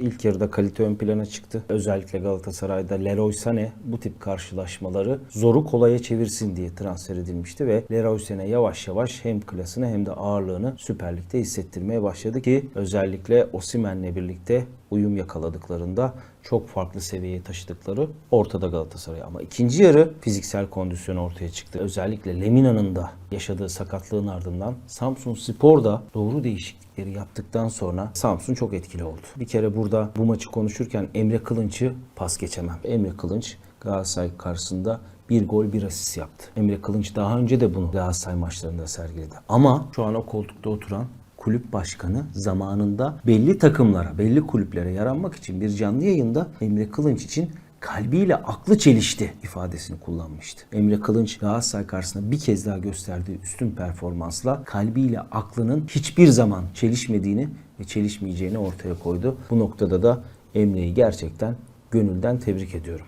İlk yarıda kalite ön plana çıktı. Özellikle Galatasaray'da Leroy Sané bu tip karşılaşmaları zoru kolaya çevirsin diye transfer edilmişti ve Leroy Sané yavaş yavaş hem klasını hem de ağırlığını Süper Lig'de hissettirmeye başladı ki özellikle Osimhen'le birlikte uyum yakaladıklarında çok farklı seviyeye taşıdıkları ortada Galatasaray. Ama ikinci yarı fiziksel kondisyon ortaya çıktı. Özellikle Lemina'nın da yaşadığı sakatlığın ardından Samsun Spor da doğru değişiklikleri yaptıktan sonra Samsun çok etkili oldu. Bir kere burada bu maçı konuşurken Emre Kılınç'ı pas geçemem. Emre Kılınç Galatasaray karşısında bir gol bir asist yaptı. Emre Kılınç daha önce de bunu Galatasaray maçlarında sergiledi. Ama şu an o koltukta oturan kulüp başkanı zamanında belli takımlara, belli kulüplere yaranmak için bir canlı yayında Emre Kılınç için kalbiyle aklı çelişti ifadesini kullanmıştı. Emre Kılınç Galatasaray karşısında bir kez daha gösterdiği üstün performansla kalbiyle aklının hiçbir zaman çelişmediğini ve çelişmeyeceğini ortaya koydu. Bu noktada da Emre'yi gerçekten gönülden tebrik ediyorum.